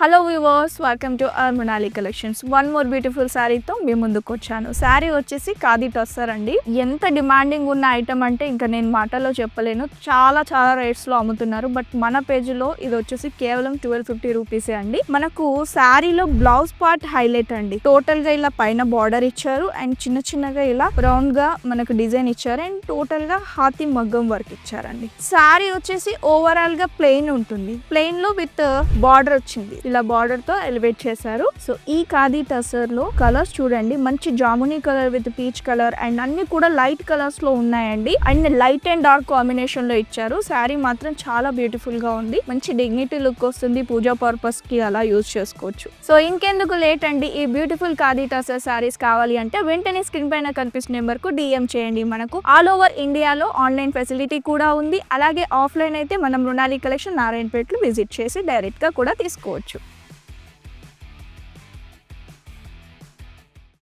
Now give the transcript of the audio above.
Hello viewers welcome to our Manali collections one more beautiful శారీతో మీ ముందుకు వచ్చాను. శారీ వచ్చేసి ఖాదీ టస్సర్ అండి. ఎంత డిమాండింగ్ ఉన్న ఐటమ్ అంటే ఇంకా నేను మాటల్లో చెప్పలేను. చాలా చాలా రేట్స్లో అమ్ముతున్నారు. బట్ మన పేజీలో ఇది వచ్చేసి కేవలం ట్వెల్వ్ ఫిఫ్టీ రూపీసే అండి. మనకు శారీలో బ్లౌజ్ పార్ట్ హైలైట్ అండి. టోటల్గా ఇలా పైన బార్డర్ ఇచ్చారు. అండ్ చిన్న చిన్నగా ఇలా రౌండ్గా మనకు డిజైన్ ఇచ్చారు. అండ్ టోటల్గా హాతి మగ్గం వర్క్ ఇచ్చారండి. శారీ వచ్చేసి ఓవరాల్గా ప్లెయిన్ ఉంటుంది. ప్లెయిన్లో విత్ బార్డర్ వచ్చింది. ఇలా బార్డర్తో ఎలివేట్ చేశారు. సో ఈ ఖాదీ టసర్లో కలర్స్ చూడండి. మంచి jamuni colour with peach colour and అన్ని కూడా లైట్ కలర్స్లో ఉన్నాయండి. అండ్ లైట్ అండ్ డార్క్ కాంబినేషన్లో ఇచ్చారు. శారీ మాత్రం చాలా బ్యూటిఫుల్గా ఉంది. మంచి డిగ్నిటీ లుక్ వస్తుంది. పూజా పర్పస్కి అలా యూజ్ చేసుకోవచ్చు. సో ఇంకెందుకు లేట్ అండి? ఈ బ్యూటిఫుల్ ఖాదీ టసర్ శారీస్ కావాలి అంటే వెంటనే స్క్రీన్ పైన కనిపిస్తున్న నెంబర్కు డిఎం చేయండి. మనకు ఆల్ ఓవర్ ఇండియాలో ఆన్లైన్ ఫెసిలిటీ కూడా ఉంది. అలాగే ఆఫ్లైన్ అయితే మనం రుణాలి కలెక్షన్ నారాయణపేటలో విజిట్ చేసి డైరెక్ట్గా కూడా తీసుకోవచ్చు.